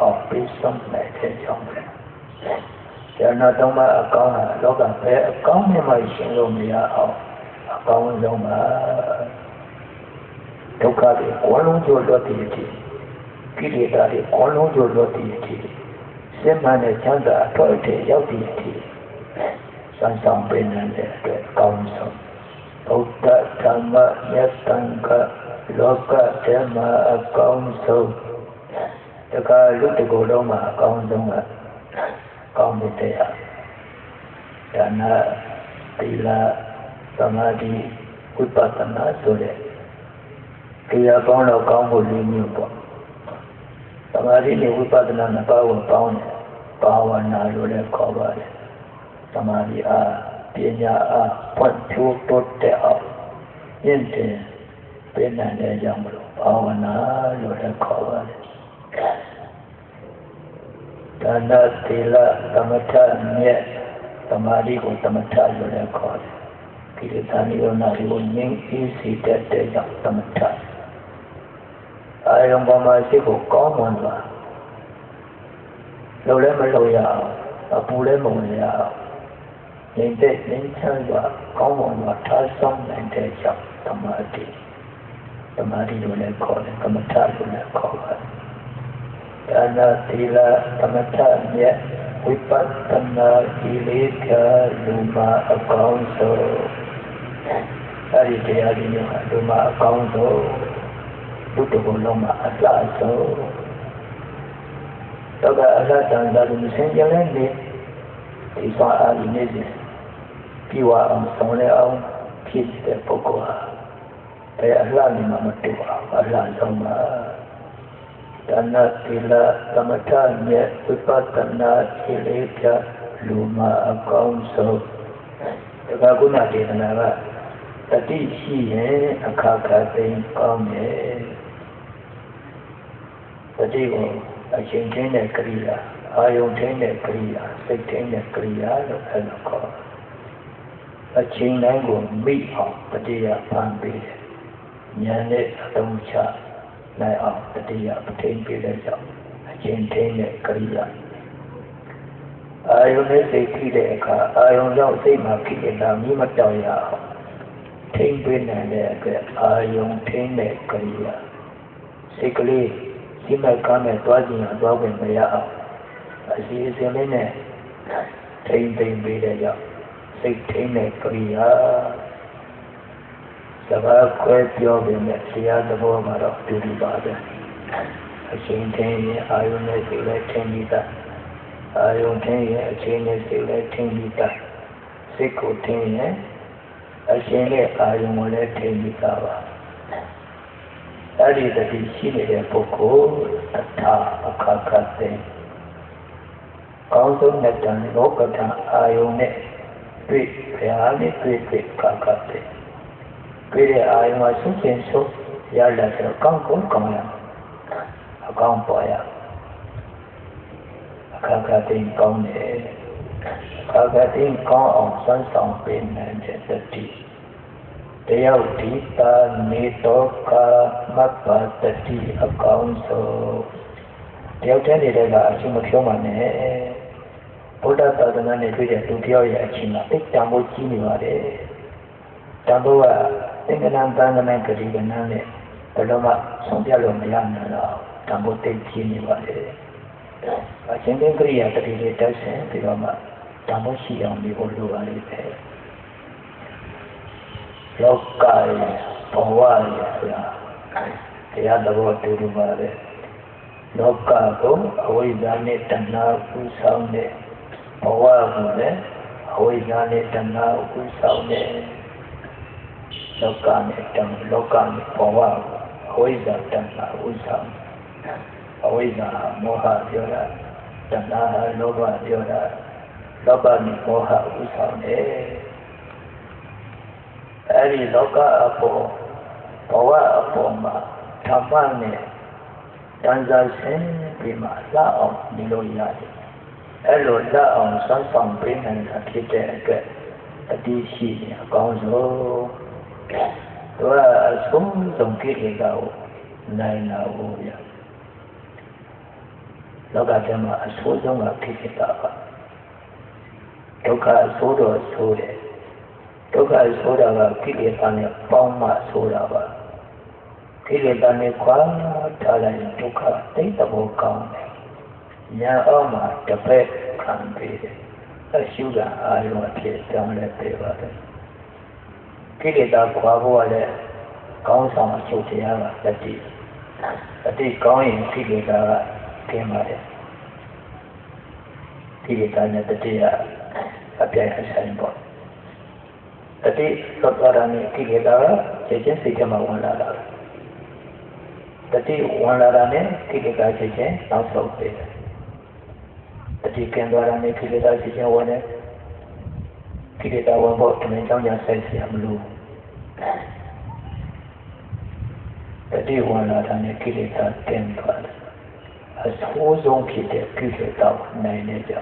အောင်ပြီးဆုံးနိုင်တဲ့ကြောင့်ပဲဉာဏ်တော်မှာအကောင်းဟာလောကပဲအကောင်းနဲ့မှရှင်လို့မရအောင်အကောင်းဆုံးပါဒုက္ခတွေကောလုံးကျော်လွတ်တည်တည်ကိလေသာတွေကောလုံးကျော်လွတ်တည်တည်စိတ်မှန်တဲ့ချမ်းသာအထွတ်အထိပ်ရောက်တည်တည်စံဆောင်ပေးနိုင်တဲ့အတွက်အကောင်းဆုံးဘုဒ္ဓဓမ္မမြတ်တန်ခလောကဓမ္မအကောင်းဆုံး တခါလူတကိုယ်လုံးမှာအကောင်းဆုံးကကောင်းတဲ့တရားဒါနသီလသမာဓိဝိပဿနာဆိုတဲ့တရားကောင်းတော့ကောင်းဖို့လေးမျိုးပေါ့သမာဓိနဲ့ဝိပဿနာနှစ်ပါးကိုပေါင်းတယ်ဘာဝနာလို့လည်းခေါ်ပါတယ်သမာဓိအားပညာအားဖွင့်ဖြိုးတိုးတက်အောင်မြင့်တယ်ပြင်နိုင်တဲ့ကြောင့်မလို့ဘာဝနာလို့လည်းခေါ်ပါတယ် ဒါနသီလသမထမြတ်သမာဓိကိုသမထလို့လည်းခေါ်တယ်ဒီလိုသာနိရောဓကိုငြိမ်းအေးစေတတ်တဲ့ကြောင့်သမထအာယုံပေါ်မှာစိတ်ကိုကောင်းမွန်သွားလုံလည်းမလုံရအောင်အပူလည်းမဝင်ရအောင်ငြိမ်သက်ငြိမ်းချမ်းစွာကောင်းမွန်စွာထားဆောင်နိုင်တဲ့ကြောင့်သမာဓိသမာဓိလို့လည်းခေါ်တယ်သမထလို့လည်းခေါ်ပါတယ် ဒါနသီလသမထမြတ်ဝိပဿနာကိလေသာလူမအကောင်းဆုံးအဲဒီတရားကြီးကလူမအကောင်းဆုံးဘုဒ္ဓဘုံလုံးမှာအလှဆုံးတော့ကအလှတန်တာလူစင်ကြလဲနေဒီသွားအားဒီနေစီပြီးဝအောင်ဆောင်လဲအောင်ဖြစ်တဲ့ပုဂ္ဂိုလ်ဟာဘယ်အလှနေမှမတူအောင်အလှဆုံးပါ ဒါနသီလသမထမြတ်ဝိပဿနာခြေလေးပြလူမအကောင်းဆုံးဒါကကုဏဒေသနာကတတိရှိရင်အခါခါသိကောင်းတယ်တတိကိုအချိန်ချင်းတဲ့ကရိယာအာယုန်ချင်းတဲ့ကရိယာစိတ်ချင်းတဲ့ကရိယာလို့အဲ့လိုခေါ်အချိန်တိုင်းကိုမိအောင်တတိယဖန်ပေးတယ်ဉာဏ်နဲ့အသုံးချ နိုင်အောင်တတိယပဋိပေးတဲ့ကြောင့်အချင်းချင်းတဲ့ကရိယာအာယုန်နဲ့စိတ်ကြည့်တဲ့အခါအာယုန်ကြောင့်စိတ်မှာဖြစ်နေတာမိမတောင်ရအောင်ထိမ့်ပေးနိုင်တဲ့အတွက်အာယုန်ထင်းတဲ့ကရိယာစိတ်ကလေးဒီမဲ့ကမ်းနဲ့တွားကြည့်ရင်တွားဝင်မရအောင်အစီအစဉ်လေးနဲ့ထိမ့်သိမ့်ပေးတဲ့ကြောင့်စိတ်ထိမ့်တဲ့ကရိယာ စကားခွဲပြောပေမဲ့တရားသဘောမှာတော့တူတူပါပဲအချိန်ထင်းရင်အာယုန်နဲ့စိတ်လည်းထင်းပြီးသားအာယုန်ထင်းရင်အချိန်နဲ့စိတ်လည်းထင်းပြီးသားစိတ်ကိုထင်းရင်အရှင်နဲ့အာယုံကိုလည်းထိမိတာပါအဲ့ဒီတတိရှိနေတဲ့ပုဂ္ဂိုလ်အထာအခါခတ်တဲ့ကောင်းဆုံးတဲ့တန်လောကထအာယုံနဲ့တွေ့ဘုရားနဲ့တွေ့တွေ့ခါခတ်တဲ့ တွေ့တဲ့အာယုံမှာဆုံးဖြင့်ဆုံးရလာတဲ့ကောင်းကောင်းကောင်းရအကောင်းပေါ်ရအခါခတ်တဲ့ကောင်းတယ်အခါခတ်တဲ့ကောင်းအောင်စွမ်းဆောင်ပေးနိုင်တဲ့တတိတယောက်ဒီတာနေတော့ကမတ်ပါတတိအကောင်းဆုံးတယောက်တည်းနေတဲ့ကအချင်းမဖြုံးပါနဲ့ဘုရားသာသနာနဲ့တွေ့တဲ့လူတယောက်ရဲ့အချင်းကတိတ်တံဖို့ကြီးနေပါတယ်တံဖို့က သင်္ကနံသံဃနာဂရိကနံနဲ့ဘယ်တော့မှဆုံးပြလို့မရနိုင်တော့တံဖို့တိတ်ကြီးနေပါတယ်အချင်းချင်းကရိယာတတိလေးတက်ဆင်ပြီးတော့မှတံဖို့ရှိအောင်ဒီလိုလိုပါလိမ့်မယ်လောကရဲ့ဘဝရဲ့ဆိုတာတရားသဘောတူတူပါပဲလောကကိုအဝိဇ္ဇာနဲ့တဏှာပူဆောင်တဲ့ဘဝကိုလည်းအဝိဇ္ဇာနဲ့တဏှာပူဆောင်တဲ့ လောကနဲ့တဏှာလောကနဲ့ဘဝကိုအဝိဇ္ဇာတဏှာပူဆောင်အဝိဇ္ဇာမောဟပြောတာတဏှာလောဘပြောတာလောဘနဲ့မောဟပူဆောင်တယ်အဲ့ဒီလောကအပေါ်ဘဝအပေါ်မှာဓမ္မနဲ့တန်ဇာဆင်းပြီးမှလှအောင်ဒီလိုရတယ်အဲ့လိုလှအောင်စမ်းဆောင်ပေးနိုင်တာဖြစ်တဲ့အတွက်အတိရှိရင်အကောင်းဆုံး သူကအဆုံးဆုံးကိလေသာကိုနိုင်လာဖို့ရလောကထဲမှာအဆိုးဆုံးကခိလေသာပါဒုက္ခအဆိုးတော့ဆိုးတယ်ဒုက္ခဆိုးတာကခိလေသာနဲ့ပေါင်းမှဆိုးတာပါခိလေသာနဲ့ခွာထားလိုက်ဒုက္ခတိတ်တဘောကောင်းတယ်ညာအောင်မှာတပည့်ခံပြီးတယ်အရှုကအာရုံအဖြစ်တောင်းလဲပေးပါတယ် ကိလေသာခွာဖို့ကလည်းကောင်းဆောင်အချုပ်တရားကတတိတတိကောင်းရင်ကိလေသာကကျင်းပါတယ်ကိလေသာနဲ့တတိကအပြိုင်အဆိုင်ပေါ့တတိသောတာရနဲ့ကိလေသာကခြေချင်းစိတ်ထဲမှာဝင်လာတာတတိဝင်လာတာနဲ့ကိလေသာခြေချင်းနောက်ဆုံးပဲတတိကံသွားတာနဲ့ကိလေသာခြေချင်းဝင်တယ် ကိလေသာဝင်ဖို့တမင်ကြောင့်ညာဆိုင်စီရမလို့တတိဝင်လာတာနဲ့ကိလေသာတင်သွားတယ်အဆိုးဆုံးဖြစ်တဲ့ကိလေသာနိုင်နေကြ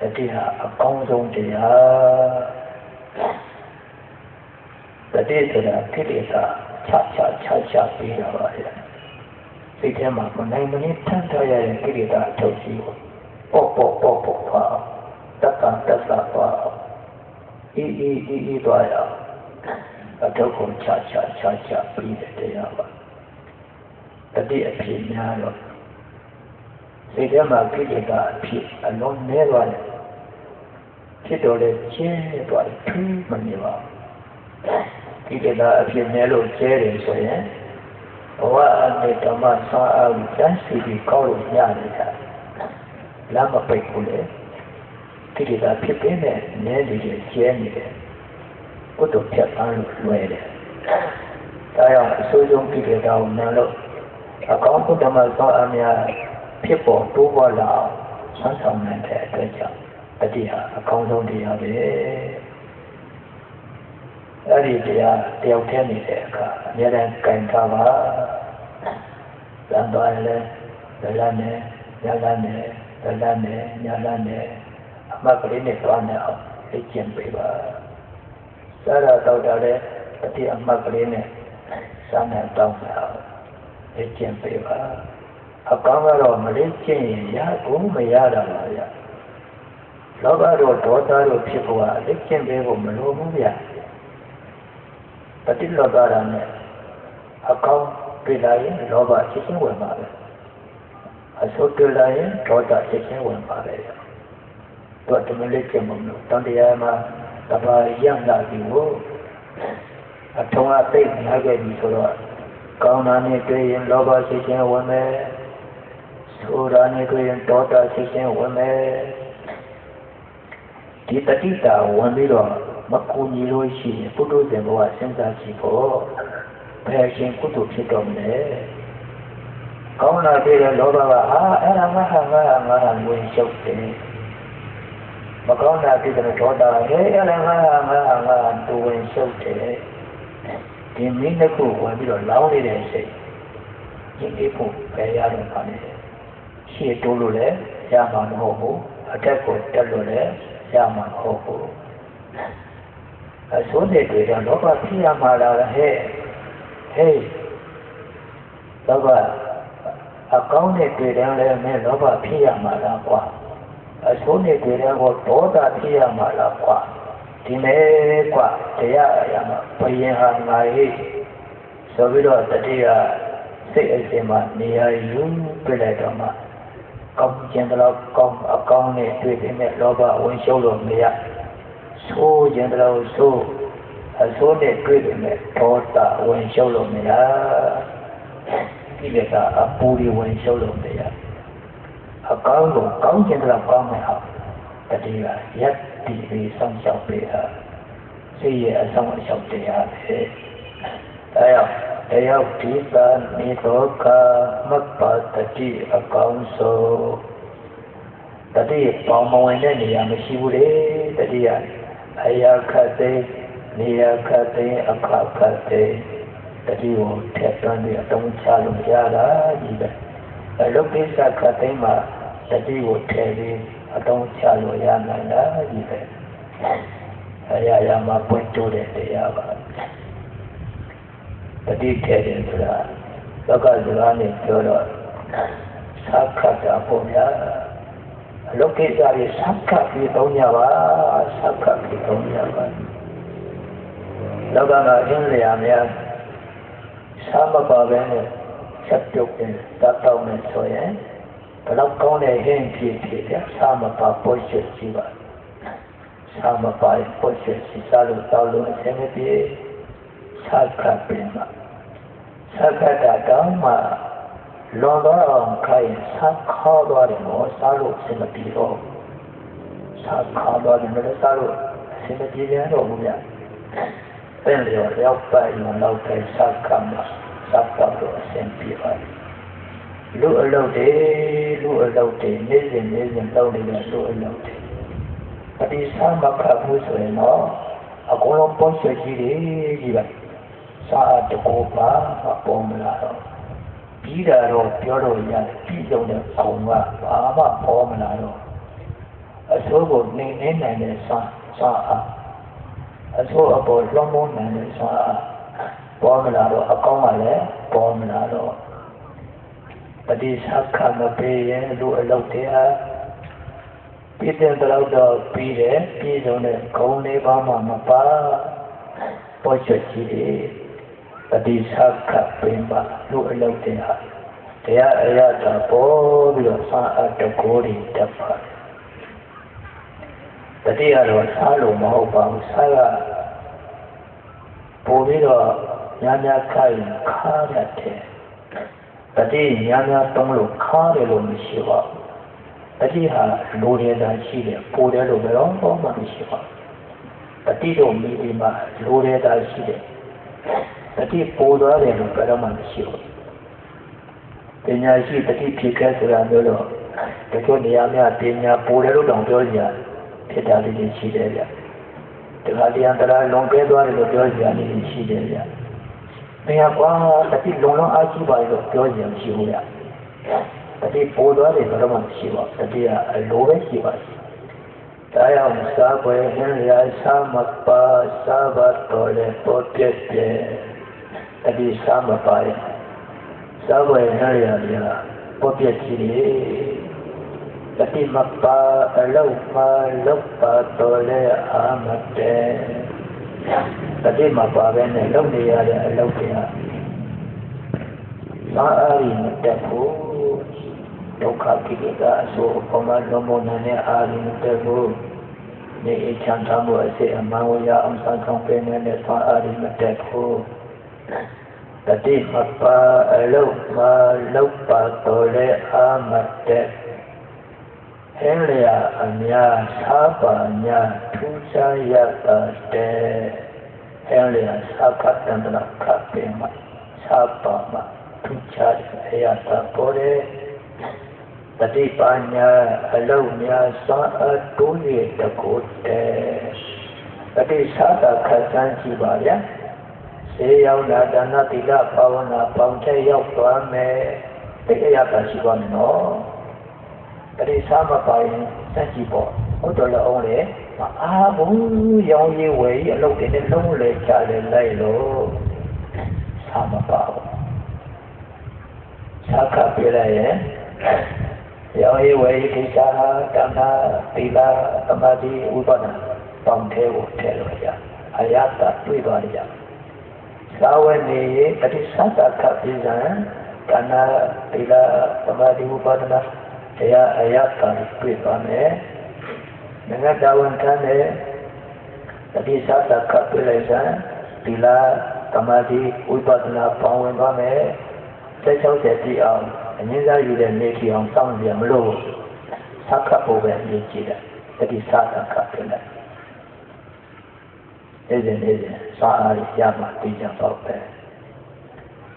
တတိဟာအကောင်းဆုံးတရားတတိဆိုတာကိလေသာချချချချပြီးတာပါလေစိတ်ထဲမှာမနိုင်မနေထမ်းထားရတဲ့ကိလေသာအထုတ်ကြီးပေါ့ပေါ့ပေါ့ပေါ့ပါတက္ကတ္တပါ အေးအေးအေးအေးသွားရအထုတ်ကိုချချချချပြီးတဲ့တရားပါတတိအဖြစ်များတော့စိတ်ထဲမှာကိလေသာအဖြစ်အလုံးနည်းသွားတယ်ဖြစ်တော်လဲကျဲသွားတယ်ထူးမနေပါဘူးကိလေသာအဖြစ်နည်းလို့ကျဲတယ်ဆိုရင်ဘဝအနေဓမ္မဆွမ်းအားကိုကျမ်းစီပြီးကောက်လို့ရနေတာလမ်းမပိတ်ဘူးလေ ကိလေသာဖြစ်ပေးတဲ့နည်းနေတယ်ကျဲနေတယ်ကုသိုလ်ဖြတ်ပန်းလို့လွယ်တယ်ဒါကြောင့်အဆိုးဆုံးကိလေသာကိုနမ်းလို့အကောင်းဘုဒ္ဓမဆောအများဖြစ်ပေါ်တိုးပွားလာအောင်ဆန်းဆောင်နိုင်တဲ့အတွက်ကြောင့်တတိဟာအကောင်းဆုံးတရားပဲအဲ့ဒီတရားတယောက်တည်းနေတဲ့အခါအများနဲ့ကြင်ထားပါလမ်းသွားရင်လည်းဇလနဲ့ညလနဲ့ဇလနဲ့ညလနဲ့အ မှတ်ကလေးနဲ့သွားနေအောင်သိကျင့်ပေးပါစားရတော့တာလည်းတတိအမှတ်ကလေးနဲ့စားနေတော့အောင်လေ့ကျင့်ပေးပါအကောင်းကတော့မလေ့ကျင့်ရင်ရဘူးမရတာပါဗျာလောဘတို့ဒေါသတို့ဖြစ်ဖို့ကလေ့ကျင့်ပေးဖို့မလိုဘူးဗျာပฏิလောဘရာနဲ့အကောင်းပြလာရင်လောဘချက်ချင်းဝင်ပါပဲအဆုတ်ပြလာရင်ဒေါသချက်ချင်းဝင်ပါပဲဗျာ တော့တမလေးကျင့်မလို့တန်တရားမှာတပါးရံ့လာပြီကိုအထုံးအသိများခဲ့ပြီဆိုတော့ကောင်းတာနဲ့တွေ့ရင်လောဘစိတ်ချင်းဝင်မယ်ဆိုးတာနဲ့တွေ့ရင်ဒေါသစိတ်ချင်းဝင်မယ်ဒီတတိတာဝင်ပြီးတော့မကူညီလို့ရှိရင်ပုထုဇဉ်ဘဝစဉ်းစားကြည့်ဖို့ဘယ်ရှင်ကုသိုလ်ဖြစ်တော့မလဲကောင်းလာတဲ့လောဘကဟာအဲ့ဒါငါဟာငါဟာငါဟာဝင်ရှုပ်တယ် မကောင်းတာဖြစ်တဲ့ဒေါသဟဲ့အဲ့ဒါငါဟာငါဟာငါဟာတူဝင်ရှုပ်တယ်ဒီမင်းတစ်ခုဝင်ပြီးတော့လောင်းနေတဲ့စိတ်ဒီအေးဖို့ပဲရတော့ပါလေရှေ့တိုးလို့လည်းရမှာမဟုတ်ဘူးအထက်ကိုတက်လို့လည်းရမှာမဟုတ်ဘူးအစိုးရတွေတော့လောဘဖြစ်ရမှာလားဟဲ့ဟေးလောဘအကောင်းတဲ့တွေ့တယ်လည်းမင်းလောဘဖြစ်ရမှာလားကွာ အစိုးနေကြတဲ့ကောဒေါသဖြစ်ရမှာလားကွာဒီမဲ့ကွာတရားအရာမှာဘယင်ဟာငါဟိဆိုပြီးတော့တတိယစိတ်အစဉ်မှာနေရာယူပြလိုက်တော့မှကောင်းကျင်တော့ကောင်းအကောင်းနဲ့တွေ့ပေမဲ့လောဘဝင်ရှုံးလို့မရဆိုးကျင်တော့ဆိုးအဆိုးနဲ့တွေ့ပေမဲ့ဒေါသဝင်ရှုံးလို့မရဒီကအပူတွေဝင်ရှုံးလို့မရ အကောင်းကိုကောင်းကျင်တော့ကောင်းမယ်ဟာတတိယရက်တည်ပြီးစောင့်ရှောက်ပေးတာစိတ်ရဲ့အဆောင်အရှောက်တရားပဲဒါကြောင့်တယောက်ဒီပါနေတော့ကမတ်ပါတတိအကောင်းဆုံးတတိပေါင်းမဝင်တဲ့နေရာမရှိဘူးလေတတိယအရာခတ်သိနေရာခတ်သိအခါခတ်သိတတိကိုထက်သွင်းပြီးအတုံးချလို့ရတာကြီးပဲ အလုပ်ကိစ္စခတ်သိမှာတတိကိုထည့်ပြီးအတုံးချလို့ရနိုင်တာကြီးပဲအရာရာမှာပွင့်တိုးတဲ့တရားပါတတိထဲတယ်ဆိုတာလောကစကားနဲ့ပြောတော့သာခတ်တာပေါ့ဗျာအလုတ်ကိစ္စတွေသာခတ်ပြီးသုံးကြပါသာခတ်ပြီးသုံးကြပါလောကမှာအင်းလျာများသာမပါပဲနဲ့ ချက်ပြုတ်ပြီးတတ်တော့မယ်ဆိုရင်ဘလောက်ကောင်းတဲ့ဟင်းဖြစ်ဖြစ်ဗျာသာမပါပေါ်ရှိကြည့်ပါသာမပါပေါ်ရှိစီစားလို့တောက်လို့အဆင်မပြေသာခတ်ပြီးမှသာခတ်တာတောင်းမှလွန်တော့အောင်ခိုင်းဆက်ခေါ်သွားတယ်နော်စားလို့အဆင်မပြေတော့ဆက်ခေါ်သွားတယ်လည်းစားလို့အဆင်မပြေရတော့ဘူးဗျတဲ့လျော်ရောက်ပိုင်တော့တဲ့ဆက်ခံမှာ ဆက်တော့အဆင်ပြေပါတယ်လူအလုပ်တွေလူအလုပ်တွေနေ့စဉ်နေ့စဉ်လုပ်နေတဲ့လူအလုပ်တွေအဒီစားမခတ်ဘူးဆိုရင်တော့အကုန်လုံးပုံစံကြီးတွေကြီးပဲစားတကူပါမပေါ်မလာတော့ပြီးတာတော့ပြောလို့ရတယ်ပြီးဆုံးတဲ့ကုံကဘာမှပေါ်မလာတော့အစိုးကိုနေနေနိုင်တဲ့စားစားအားအစိုးအပေါ်လွန်မနိုင်တဲ့စားအား ပေါ်မလာတော့အကောင်းကလည်းပေါ်မလာတော့ပฏิစာခမပေးရဲ့လူအလုပ်တရားပြည့်တဲ့တော့တော့ပြီးတယ်ပြည့်စုံတဲ့ဂုံလေးပါမှမပါပေါ်ချက်ကြီးတွေပฏิစာခပင်ပါလူအလုပ်တရားတရားအရသာပေါ်ပြီးတော့စာအတကိုတွေတက်ပါတယ်တတိယတော့စားလို့မဟုတ်ပါဘူးစားကပို့ပြီးတော့ ညာညာခိုင်ခါရတဲ့တတိညာညာတုံးလို့ခါတယ်လို့မရှိပါဘူးတတိဟာလိုတယ်တာရှိတယ်ပို့တယ်လို့ဘယ်တော့မှမရှိပါဘူးတတိတို့မိဒီမှာလိုတယ်တာရှိတယ်တတိပို့သွားတယ်လို့ဘယ်တော့မှမရှိဘူးပညာရှိတတိဖြစ်ခဲ့ဆိုတာမျိုးတော့တချို့နေရာများပညာပို့တယ်လို့တောင်ပြောကြဖြစ်တာလေးရှိတယ်ဗျတခါတည်းအန္တရာယ်လွန်ကဲသွားတယ်လို့ပြောကြတယ်ရှိတယ်ဗျ ဘယ်ကွာတတိလုံလုံးအားရှိပါလို့ပြောကြမရှိဘူးဗျတတိပိုးသွားတယ်ဘယ်တော့မှမရှိပါဘူးတတိကအလိုပဲရှိပါရှိတရားမစားပွဲဟင်းရစားမပါစားပါတော့လေပေါ်ပြည့်ပြည့်တတိစားမပါရဲ့စားပွဲဟင်းရရပေါ်ပြည့်ကြည့်တတိမပါအလုံးမလောက်ပါတော့လေအာမတဲ တတိမပါပဲနဲ့လုပ်နေရတဲ့အလုပ်တွေကသာအာရိမတက်ဖို့ဒုက္ခကိလေသာအဆိုးပမာလုံးမနဲ့အာရိမတက်ဖို့နေအချမ်းသာမှုအစစ်အမှန်ဝရအောင်ဆောင်ဆောင်ပေးနေတဲ့သာအာရိမတက်ဖို့တတိမပါအလုံးမလောက်ပါတော့လေအာမတက် ဟင်းလျာအများသာပါညာထူးခြားရတာတဲ့ဟင်းလျာသာကတန္တနာခပ်ပင်မှာသာပါမှာထူးခြားရရတာပေါ်တယ်တတိပါညာအလုံးများစွာအတိုးရတကိုတဲ့တတိသာတာခတ်ဆန်းကြည့်ပါဗျာဆေးရောက်လာဒါနတိလဘာဝနာပေါင်းတဲ့ရောက်သွားမယ်တိတ်ရတာရှိပါမယ်နော် တတိစားမပိုင်စက်ကြည့်ပေါ့ဟုတ်တော်လည်းအောင်လေအာဘူးရောင်ရည်ဝယ်ကြီးအလုပ်တွေနဲ့လုံးလေချလေလိုက်လို့စားမပါဘူးစားခပြလိုက်ရင်ရောင်ရည်ဝယ်ကြီးကိစ္စဟာတဏှာသီလသမာဓိဥပဒနာပေါင်းသေးကိုထည့်လို့ရအယတတွေ့သွားကြသာဝနေတတိစားတာခပြဇံတဏှာသီလသမာဓိဥပဒနာ တရားအယတာတွေ့သွားမယ်။ငါတာဝန်ခံတဲ့တတိသတ္တကပ်ပြလိုက်စံဒီလာသမာဓိဝိပဿနာပေါင်းဝင်သွားမယ်။ဆက်ချောက်ဆက်ကြည့်အောင်အငြင်းစားယူတဲ့နေကြည့်အောင်စောင့်ကြမလို့သက္ကပ်ဖို့ပဲမြင်ကြည့်တယ်။တတိသတ္တကပ်ပြလိုက်။ဒီစဉ်ဒီစဉ်စာအားရမှသိကြတော့ပဲ။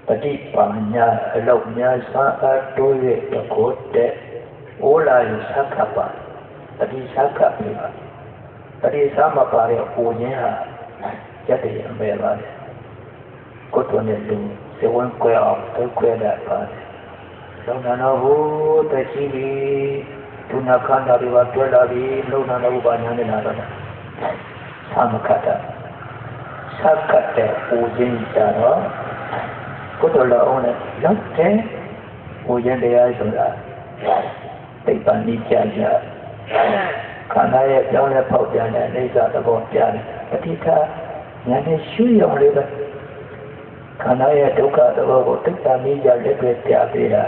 ပฏิပါညာအလောက်များစာအားတိုးရတဲ့ကိုတဲ့ အိုးလာရင်သက္ကပတတိသက္ကပြပါတတိသမပါတဲ့အိုခြင်းဟာရတဲ့ရမယ်ပါလေကိုယ်တော်နဲ့လူစေဝန်ကွဲအောင်တုတ်ခွဲတတ်ပါတယ်လုံနာတော်ဟိုတရှိပြီဒုနာခန္ဓာတွေပါတွေ့လာပြီလုံနာတော်ဘာညာနဲ့လာတော့သမခတ္တသက္ကတဲ့အိုခြင်းကြတော့ကိုယ်တော်လည်းအောင်နဲ့လောက်တဲ့အိုခြင်းတရားဆိုတာ သိပ္ပံနိကြကြခန္ဓာရဲ့ကြောင်းနဲ့ဖောက်ပြန်တဲ့အိဋ္ဌသဘောပြန်ပဋိဌာဉာဏ်နဲ့ရှုရုံလေးပဲခန္ဓာရဲ့ဒုက္ခသဘောကိုသိပ္ပံနိကြလက်တွေပြပေးတာ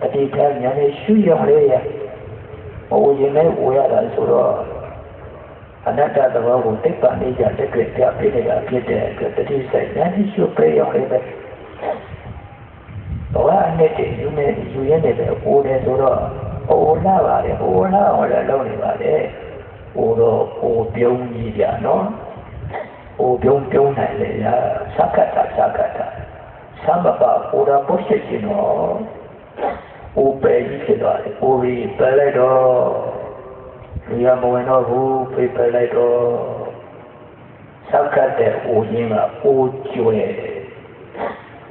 ပဋိဌာဉာဏ်နဲ့ရှုရုံလေးရဲ့ဟိုရင်နဲ့ဝေရတာဆိုတော့အနတ္တသဘောကိုသိပ္ပံနိကြလက်တွေပြပေးနေတာဖြစ်တဲ့အတွက်တတိစိတ်ဉာဏ်နဲ့ရှုပေးရုံလေးပဲဘဝအနှစ်တည်းယူနေယူရနေတယ်အိုးတယ်ဆိုတော့ အိုးလာပါတယ်အိုးလာအောင်လည်းလုပ်နေပါတယ်အိုးတော့အိုးပြုံးကြီးပြနော်အိုးပြုံးပြုံးနိုင်လေရာစက္ကတာစက္ကတာသမဘအိုးတော့ပုရှိရှင်တော့အိုးပဲကြီးဖြစ်သွားတယ်အိုးကြီးပဲလိုက်တော့လူရမဝင်တော့ဘူးပြေးပဲလိုက်တော့စက္ကတဲ့အိုးရင်းကအိုးကျွဲ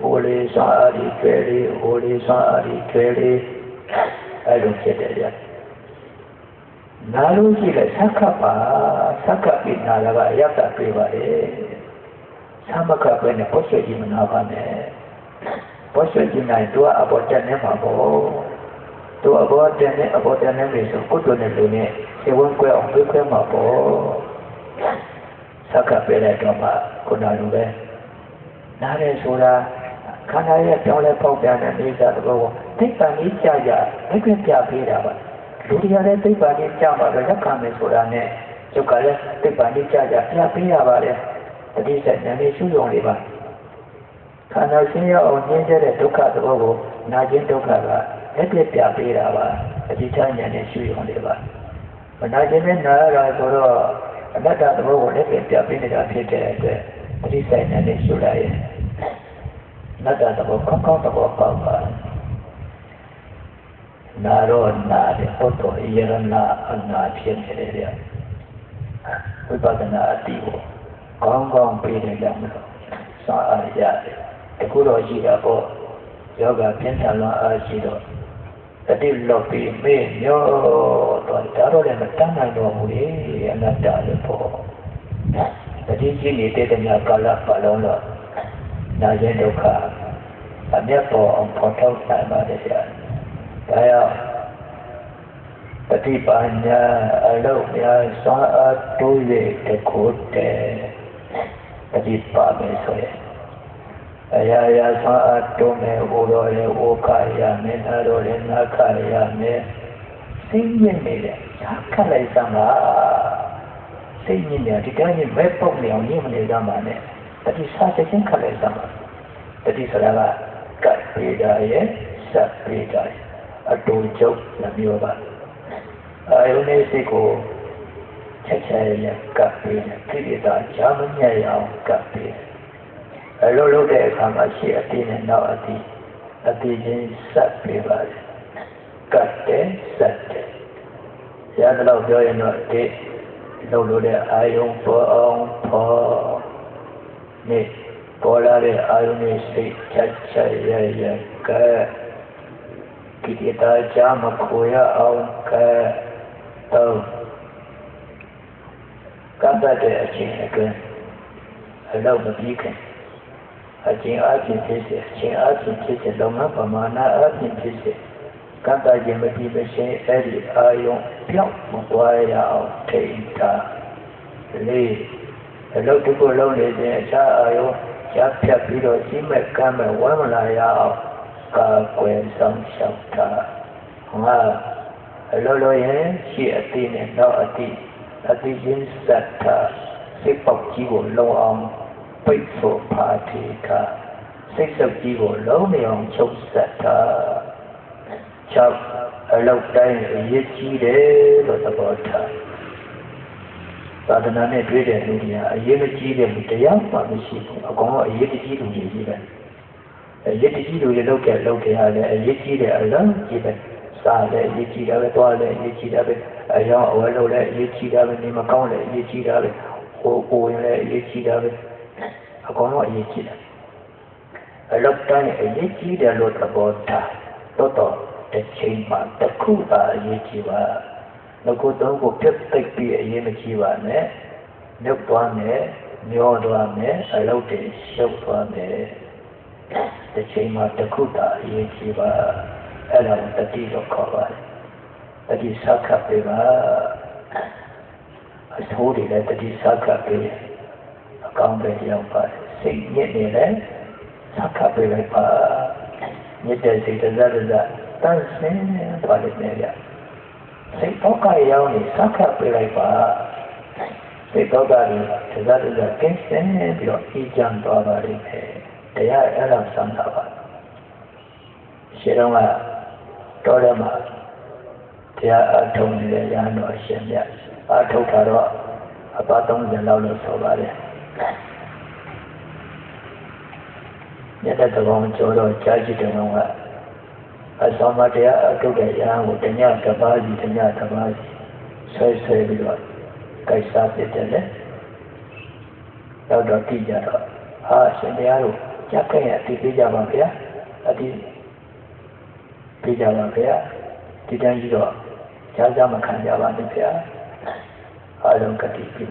ဟိုလေးစားအရီကျွဲလေးဟိုလေးစားအရီကျွဲလေး အဲ့လိုဖြစ်တယ်ဗျနာလို့ရှိလဲသက္ကပါသက္ကပိနာလကရတပြေပါလေသမကပဲနဲ့ပုဆွေကြီးမနာပါနဲ့ပုဆွေကြီးနိုင်သူကအပေါ်တက်နေမှာပေါ့သူအပေါ်တက်နေအပေါ်တက်နေပြီဆိုကုတ်တော်နဲ့လူနဲ့ခြေဝန်းကွဲအောင်ပြေးခွဲမှာပေါ့သက္ကပဲတဲ့တော့မှခုနလိုပဲနားရဲဆိုတာ ခန္ဓာရဲ့ပြောင်းလဲပေါက်ပြန်တဲ့နေစာတဘောကိုသိပ္ပံကြီးကြာကြာလက်ပြပြပေးတာပါလူတွေကလည်းသိပ္ပံကြီးကြာပါတော့လက်ခံမယ်ဆိုတာနဲ့ကျုပ်ကလည်းသိပ္ပံကြီးကြာကြာပြပေးရပါတယ်တတိယဉာဏ်နဲ့ရှုရုံလေးပါခန္ဓာရှင်ရောက်အောင်ညင်းတဲ့ဒုက္ခသဘောကိုနာကျင်ဒုက္ခကလက်ပြပြပေးတာပါတတိယဉာဏ်နဲ့ရှုရုံလေးပါမနာကျင်နဲ့နာရတာဆိုတော့အနတ္တသဘောကိုလက်ပြပြပေးနေတာဖြစ်တဲ့အတွက်တတိယဉာဏ်နဲ့ရှုလိုက်ရင် နတ္တသဘောကောင်းကောင်းသဘောပေါက်ပါနာရောနာတဲ့ဟောတော်ယရဏအနာဖြစ်နေတယ်ဗျဝိပဿနာအတိကိုကောင်းကောင်းပေးတယ်ကြောင့်လို့စာအားရတယ်တခုတော့ရှိတာပေါ့ယောဂပြင်းထန်လာအားရှိတော့တတိလောပြီးမေ့ညောတော့ဒါတော့လည်းမတတ်နိုင်တော့ဘူးလေအနတ္တလည်းပေါ့တတိရှိနေတဲ့တည်းကာလပတ်လုံးတော့ နာကျင်ဒုက္ခအမျက်ပေါ်အောင်ဖော်ထုတ်နိုင်ပါတယ်ဗျာ။ဒါကြောင့်ပฏิပါညာအလုံးများစွာအားတိုး၍တခုတည်းပฏิပါမယ်ဆိုရင်အရာရာစွာအားတိုးမယ်ဟိုတော့လေဩခရမယ်နာတော့လေနာခရမယ်စိတ်ညစ်နေတယ်ခက်လိုက်စမ်းပါစိတ်ညစ်နေဒီတိုင်းမဲ့ပုတ်နေအောင်ညစ်မနေကြပါနဲ့ တတိစားချင်းခက်လိုက်စမ်းပါတတိဆိုတာကကပ်ပေတာရဲ့စပ်ပေတာရဲ့အတူကျုပ်နှမျိုးပါအာယုန်နဲ့စိတ်ကိုချက်ချရရကပ်ပေတယ်ခိရိတာဂျာမညံ့အောင်ကပ်ပေတယ်အလိုလုပ်တဲ့အခါမှာရှိအတိနဲ့နောက်အတိအတိချင်းစပ်ပေပါတယ်ကပ်တယ်စပ်တယ်ရတော့ပြောရင်တော့ဒီလုပ်လို့တဲ့အာယုန်ပေါ်အောင်ပေါ် နေပေါ်လာတဲ့အာယုန်နဲ့စိတ်ချက်ချက်ရရကဲကိတ္တာကြမခိုရအောင်ကဲတော့ကပ်တဲ့အချိန်အတွင်းအလောက်မပြီးခင်အချိန်အချင်းဖြစ်စေအချိန်အချင်းဖြစ်စေလုံမပမာဏအချင်းဖြစ်စေကပ်တဲ့ခြင်းမပြီးမချင်းအဲ့ဒီအာယုန်ပြောင်းမသွားရအောင်ထိန်းထားလေး အလုပ်တစ်ခုလုပ်နေခြင်းအခြားအာယုန်ရပ်ဖြတ်ပြီးတော့ကြီးမဲ့ကမ်းမဲ့ဝမ်းမလာရအောင်ကာကွယ်ဆောင်ရှောက်တာငါအလိုလိုရင်ရှိအတိနဲ့နောက်အတိအတိချင်းစက်တာစိတ်ပေါက်ကြီးကိုလုံအောင်ပိတ်ဆို့ပါထေတာစိတ်ဆုပ်ကြီးကိုလုံးနေအောင်ချုပ်ဆက်တာ၆အလောက်တိုင်းအရေးကြီးတယ်လို့သဘောထား သာသနာနဲ့တွေ့တဲ့လူတွေကအရေးမကြီးတဲ့လူတရားမှမရှိဘူးအကောင်ကအရေးကြီးလူတွေကြီးပဲအရေးကြီးလူတွေလောက်ကြလောက်ကြရတယ်အရေးကြီးတဲ့အလုံးကြီးပဲစားလည်းအရေးကြီးတာပဲသွားလည်းအရေးကြီးတာပဲအယောင်အဝဲလို့လည်းအရေးကြီးတာပဲနေမကောင်းလည်းအရေးကြီးတာပဲဟိုကိုရင်လည်းအရေးကြီးတာပဲအကောင်ကအရေးကြီးတယ်အလောက်တိုင်းအရေးကြီးတယ်လို့သဘောထားတော့တော့တစ်ချိန်မှတစ်ခုသာအရေးကြီးပါ ငကုသုံးကိုပြတ်သိပ်ပြီးအရေးမကြီးပါနဲ့မြုပ်သွားမယ်မျောသွားမယ်အလုပ်တွေရှုပ်သွားမယ်တစ်ချိန်မှာတစ်ခုသာအရေးကြီးပါအဲ့ဒါကိုတတိလို့ခေါ်ပါတယ်တတိဆောက်ခပ်ပေးပါအဆိုးတွေလည်းတတိဆောက်ခပ်ပေးအကောင်းပဲရောက်ပါတယ်စိတ်ညစ်နေတယ်ဆောက်ခပ်ပေးလိုက်ပါညစ်တဲ့စိတ်တဇက်တဇက်တန်းစင်းပါလိမ့်မယ်ဗျ စိတ်တော့ကရောက်နေဆောက်ခပ်ပေးလိုက်ပါစိတ်တော့ကလည်းတဇက်တဇက်ကင်းစင်းပြီးတော့အေးချမ်းသွားပါလိမ့်မယ်တရားအဲ့ဒါဆန္ဒပါရှင်းတော့ကတော့တယ်မှာတရားအထုံနေတဲ့ရဟန်းတော်ရှင်မြတ်အထုတ်တာတော့အပါ30လောက်လို့ဆိုပါတယ်မြတ်တဲ့ကောင်ကျော်တော့ကြားကြည့်တယ်ကောင်က အဆောင်မတရားအထုတ်တဲ့ရဟန်းကိုတညတပါးစီတညတပါးစီဆွဲဆွဲပြီးတော့ကိုက်စားပြတယ်လေတော့တော့ကြည့်ကြတော့ဟာရှင်တရားတို့ကြက်ခဲ့ရအတိပေးကြပါဗျာအတိပေးကြပါဗျာဒီတိုင်းကြီးတော့ကြားကြမခံကြပါနဲ့ဗျာအားလုံးကတိပြု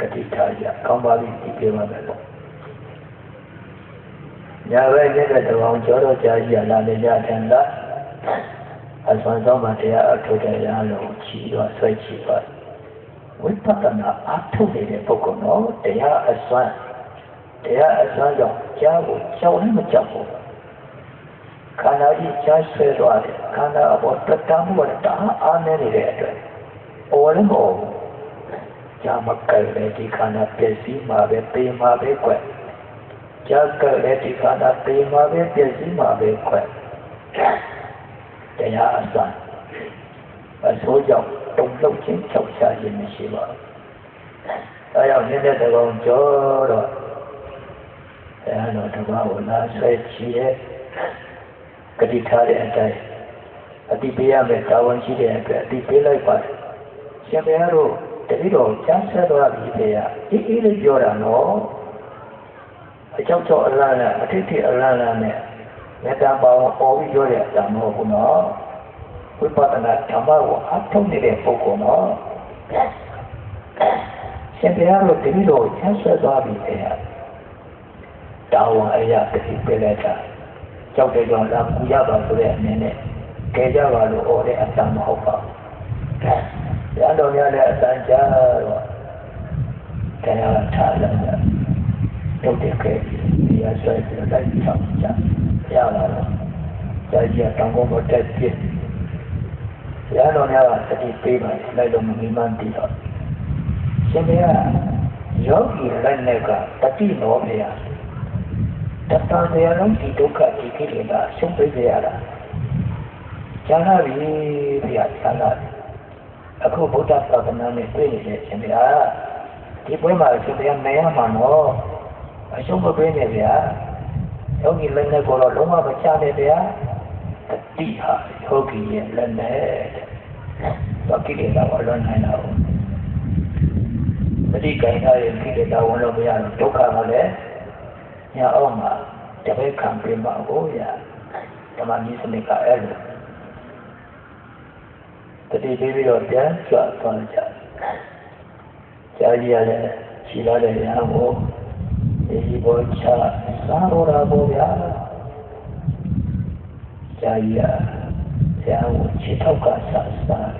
ကတိထားကြကောင်းပါပြီဒီပြေပါမယ်ပေါ့ညာဘက်ညတဲ့တောင်ကျော်တော့ကြာကြီးလာနေကြတယ်လား အစွမ်းဆုံးမတရားအထုတ်တဲ့ရလို့ချီတော့ဆွဲချီပါဝိပဿနာအထုတ်နေတဲ့ပုဂ္ဂိုလ်တော့တရားအစွမ်းတရားအစွမ်းကြောင့်ကြားဖို့ကြောက်လည်းမကြောက်ဘူးခန္ဓာကြီးကြားဆွဲသွားတယ်ခန္ဓာအပေါ်တတမှုကတအားအားနေနေတဲ့အတွက်အော်လည်းမဟုတ်ဘူးကြာမကယ်လေဒီခန္ဓာပျက်စီးမှာပဲပေမှာပဲကွယ်ကြာကယ်လေဒီခန္ဓာပေမှာပဲပျက်စီးမှာပဲကွယ် တရားအစံအဆိုးကြောင့်တုံ့လောက်ခြင်းချောက်ချခြင်းမရှိပါဘူးအဲကြောင့်နည်းနည်းတကောင်ကြောတော့အဲတော့တဘာဝလာဆွဲချီရဲ့ကတိထားတဲ့အတိုင်းအတိပေးရမယ်တာဝန်ရှိတဲ့အတွက်အတိပေးလိုက်ပါတယ်ရှင်ဘုရားတို့တတိတော်ကျမ်းဆက်သွားပြီဖေရအေးအေးလေးပြောတာနော်အကြောက်ကြောက်အလားလားအထိတ်ထိတ်အလားလားနဲ့ မေတ္တာပါဝပေါ်ပြီးပြောတဲ့အတန်မဟုတ်ဘူးနော်ဝိပဿနာဓမ္မကိုအထောက်နေတဲ့ပုဂ္ဂိုလ်နော်ရှင်ဘုရားတို့တတိတော်ကျမ်းဆက်သွားပြီဖေရတာဝန်အရာတတိပေးလိုက်တာကြောက်တဲ့ကြောင့်လာကူရပါဆိုတဲ့အနေနဲ့ကဲကြပါလို့អော်တဲ့အတန်မဟုတ်ပါဘူးရတော်များတဲ့အတန်ကြားတော့တရားထားလိုက်တာတုတ်တဲ့ခဲဒီအဆွဲပြီးလိုက်ချောက်ကြ ရလာတော့ကြာကြီးတောင်ကုန်တော့တက်ပြည့်ရတော်များကတတိပေးပါလိုက်လို့မမိမှန်းတည်တော့ရှင်ဘုရားယောဂီလက်နဲ့ကတတိတော်ဘုရားတတန်တရားလုံးဒီဒုက္ခဒီကိလေသာရှုံးပေးကြရတာကျန်လာပြီဗျာကျန်လာပြီအခုဗုဒ္ဓသာသနာနဲ့တွေ့နေတဲ့အချိန်ဗျာဒီပွဲမှာရှင်ဘုရားမရမှာနော်အရှုံးမပေးနဲ့ဗျာ ယောဂီလက်နဲ့ကိုတော့လုံးဝမချနဲ့ဗျာတတိဟာယောဂီရဲ့လက်နဲ့တော့ကိလေသာကိုလွန်နိုင်တာဟုတ်တတိကိန်းထားရဲ့ကိလေသာဝင်လို့မရတော့ဒုက္ခကလည်းညာအောင်မှာတပည့်ခံပြမှာကိုရဓမ္မနည်းစနစ်ကအဲ့လိုတတိပေးပြီးတော့ပြန်ကြွသွားကြကြာကြီးရတယ်ရှိလာတဲ့ညာကို ဒီဘောချစားရတာပေါ့ဗျာကြာကြီးရဆရာကိုခြေထောက်ကစားစား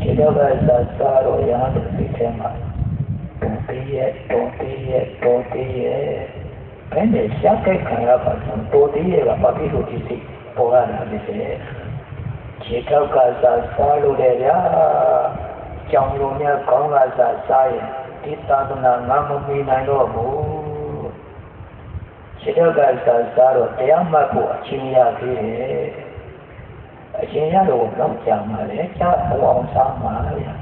ခြေထောက်ကစားစားတော့ရဟန်းတို့ဒီထဲမှာတော်သေးရဲ့တော်သေးရဲ့တော်သေးရဲ့ဘယ်နဲ့ရှားကြိုက်ခံရပါ့တော်သေးရဲ့ကဘာဖြစ်လို့ဒီစိတ်ပေါ်ရတာလဲခြေထောက်ကစားစားလို့လေဗျာကြောင်လုံးနဲ့ကောင်းကစားစားရင်ဒီသာသနာငါမမီနိုင်တော့ဘူး ခြေထောက်ကစားစားတော့တရားမှတ်ဖို့အချင်းရသေးတယ်အချင်းရတော့တော့ကြာမှာလေကြာအောင်စားမှာဗျာ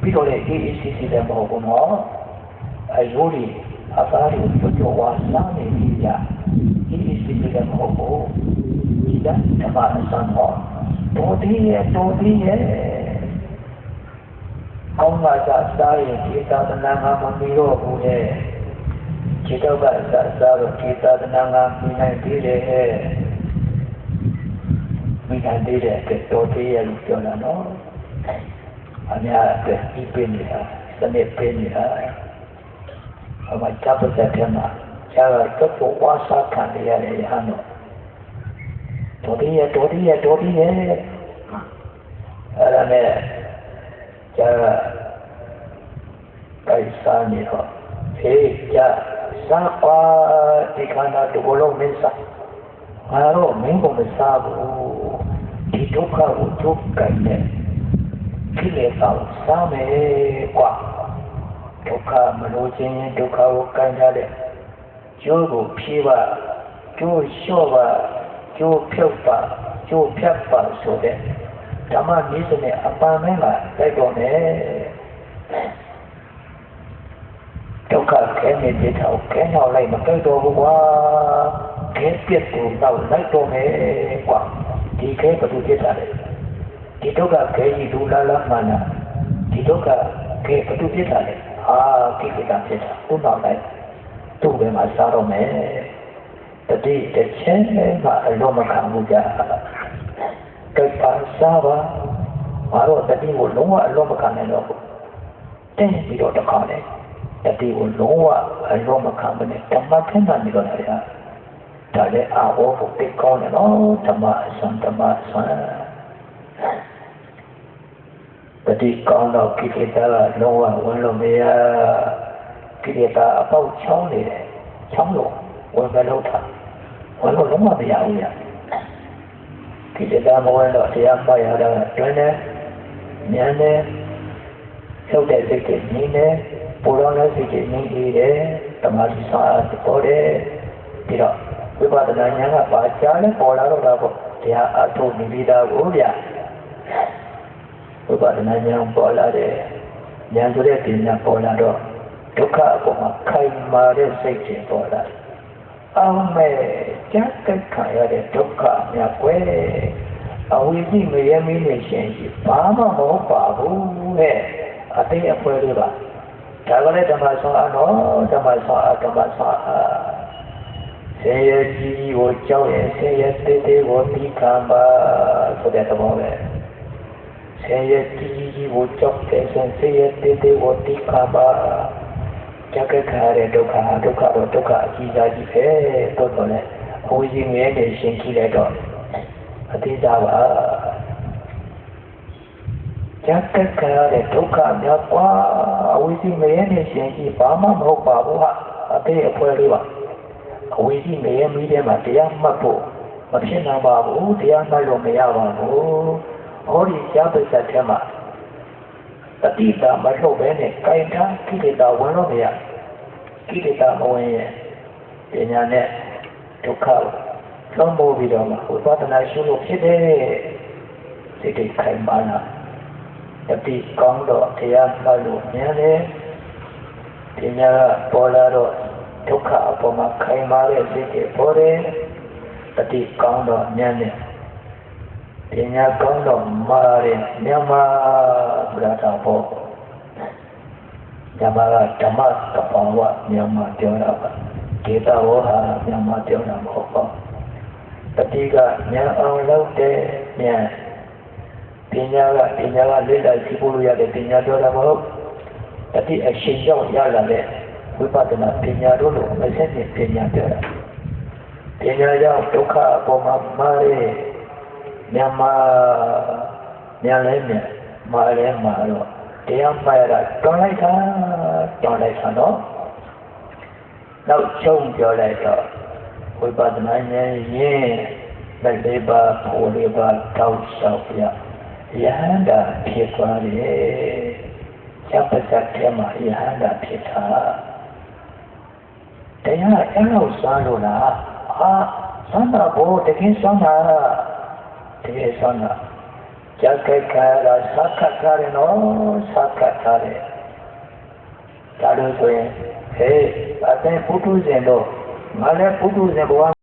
ပြီးတော့လေအေးအေးဆေးဆေးလည်းမဟုတ်ဘူးနော်အယိုးတွေအသားတွေပြုတ်ကျော်ဝါစားနေပြီကြာအေးအေးဆေးဆေးလည်းမဟုတ်ဘူးဒီကဓမ္မအစံတော့တော်သေးရဲ့တော်သေးရဲ့ကောင်းကစားစားရင်ဒီသာသနာငါမမီတော့ဘူးတဲ့ ခြေတော့ကစားစားတော့ဒီသာသနာငါမီနိုင်သေးတယ်ဟဲ့မိနိုင်သေးတဲ့အတွက်တော်သေးရဲ့လို့ပြောတာနော်အများအတွက်ပြီးပြနေတာစနစ်ပြနေတာအမချပ်တဲ့ထဲမှာကျားကတော့ဝါစာခံရတဲ့ရဟန်းတော့တော်ဒီရဲ့တော်ဒီရဲ့တော်ဒီရဲ့အဲ့ဒါနဲ့ကျာကိုက်စားနေတော့ဟေးကျ စားပါဒီခန္ဓာတဘလုံးမင်းစားငါတော့မင်းကိုမစားဘူးဒီဒုက္ခကိုချုပ်ကိုင်နေကိလေသာကိုစားမယ်ကွာဒုက္ခမလို့ခြင်းဒုက္ခကိုကိုင်ထားတဲ့ကျိုးကိုဖြေးပါကျိုးလျှော့ပါကျိုးဖြုတ်ပါကျိုးဖြတ်ပါဆိုတဲ့ဓမ္မနည်းစနစ်အပန်းမင်းကတိုက်တော်မယ် ဒုက္ခခဲနေတဲ့ထောက်ခဲနောက်လိုက်မတိုက်တော်ဘူးကွာခဲပြစ်ကိုတော့လိုက်တော်မယ်ကွာဒီခဲဘယ်သူဖြစ်တာလဲဒီဒုက္ခခဲကြီးဒူလာလာမှနာဒီဒုက္ခခဲဘယ်သူဖြစ်တာလဲအာကိလေသာဖြစ်တာသူ့နောက်လိုက်သူ့ဘယ်မှာစားတော့မယ်တတိတစ်ချက်မှအလုံးမခံဘူးကြာကပ်ပါစားပါဘာလို့တတိကိုလုံးဝအလုံးမခံနိုင်တော့ဘူးတဲ့ပြီးတော့တခါလေ တတိကိုလုံးဝအလုံးမခံမနဲ့ဓမ္မထင်တာနေတော့တယ်ဒါလည်းအာဝဖို့တိတ်ကောင်းတယ်နော်ဓမ္မအစံဓမ္မအစံတတိကောင်းတော့ကိလေသာကလုံးဝဝင်လို့မရကိလေသာအပေါက်ချောင်းနေတယ်ချောင်းလို့ဝင်မလို့ထားဝင်လို့လုံးဝမရဘူးရကိလေသာမဝင်တော့တရားမှတ်ရတာတွင်တယ်ဉာဏ်နဲ့ထုတ်တဲ့စိတ်ကငြင်းတယ် ပူလောင်တဲ့စိတ်ကငြင်းပြီးတယ်တမာတိစာပေါ်တယ်ပြီးတော့ဝိပဿနာဉာဏ်ကပါချားလဲပေါ်လာတော့တာပေါ့တရားအထုနေပြီးသားကိုဗျာဝိပဿနာဉာဏ်ပေါ်လာတဲ့ဉာဏ်ဆိုတဲ့ပညာပေါ်လာတော့ဒုက္ခအပေါ်မှာခိုင်မာတဲ့စိတ်ကြီးပေါ်လာအောင်မဲ့ကြက်တက်ခံရတဲ့ဒုက္ခများကွယ်အဝိဇ္ဇမယမင်းနဲ့ရှင်ရှိဘာမှမဟုတ်ပါဘူးတဲ့အသိအပွဲလေးပါ ဒါကလည်းဓမ္မဆောင်အနော်ဓမ္မဆောင်အဓမ္မဆောင်အဆေရကြီးကိုကြောက်ရင်ဆေရတေးသေးကိုတိခံပါဆိုတဲ့သဘောပဲဆေရကြီးကိုကြောက်တဲ့ဆေရတေးသေးကိုတိခံပါကြက်ခါရတဲ့ဒုက္ခဒုက္ခတော့ဒုက္ခအကြီးစားကြီးပဲတော့တော့လေအဝိဇ္ဇမြဲနေရှင်ကြည့်လိုက်တော့အတိတာပါ ကြက်တက်ခါရတဲ့ဒုက္ခများကွာအဝိဇ္ဇမရဲနေရှင်ကြီးဘာမှမဟုတ်ပါဘူးဟာအသေးအဖွဲလေးပါအဝိဇ္ဇမရဲမီးထဲမှာတရားမှတ်ဖို့မဖြစ်နိုင်ပါဘူးတရားမှတ်လို့မရပါဘူးဟောဒီကြားပစ္စတ်ထဲမှာတတိတာမထုတ်ပဲနဲ့ကြိုင်ထားကိလေသာဝင်လို့မရကိလေသာမဝင်ရင်ပညာနဲ့ဒုက္ခလုံးပို့ပြီးတော့မှဝိပဿနာရှုလို့ဖြစ်တယ်စိတ်တိတ်ခိုင်မာလာ တတိကောင်းတော့တရားမှတ်လို့မြင်တယ်ပညာကပေါ်လာတော့ဒုက္ခအပေါ်မှာခိုင်မာတဲ့စိတ်တွေပေါ်တယ်တတိကောင်းတော့ဉာဏ်နဲ့ပညာကောင်းတော့မာတယ်မြန်မာဗလာတာပေါ့ဓမ္မကဓမ္မတပောင်ဝမြန်မာပြောတာပါဒေတာဝဟာမြန်မာပြောတာမဟုတ်ပါတတိကဉာဏ်အောင်လုပ်တဲ့ဉာဏ် ပညာကပညာကလေ့လာကြည့်ဖို့ရတဲ့ပညာပြောတာမဟုတ်တတိအရှင်ကြောင့်ရလာတဲ့ဝိပဿနာပညာတို့လိုမဆက်တဲ့ပညာပြောတာပညာကြောင့်ဒုက္ခအပေါ်မှာမာရဲမြန်မာညာလဲမြမာလဲမာတော့တရားမှားရတာတွန်လိုက်တာတွန်လိုက်တာနော်နောက်ချုပ်ပြောလိုက်တော့ဝိပဿနာဉာဏ်ရင်းလက်လေးပါဖို့လေးပါတောက်လျှောက်ပြ ယဟန္တာဖြစ်သွားတယ်ချက်ပတ်သက်ထဲမှာယဟန္တာဖြစ်တာတရားအဲ့လိုစားလို့လားအာသံသာဘောတကယ်ဆောင်းတာတကယ်ဆောင်းတာကြက်ကခါရသက္ကခါရနော်သက္ကခါရဒါလို့ဆိုရင်ဟေးအတဲ့ပုထုဇဉ်တို့ငါလည်းပုထုဇဉ်ဘဝ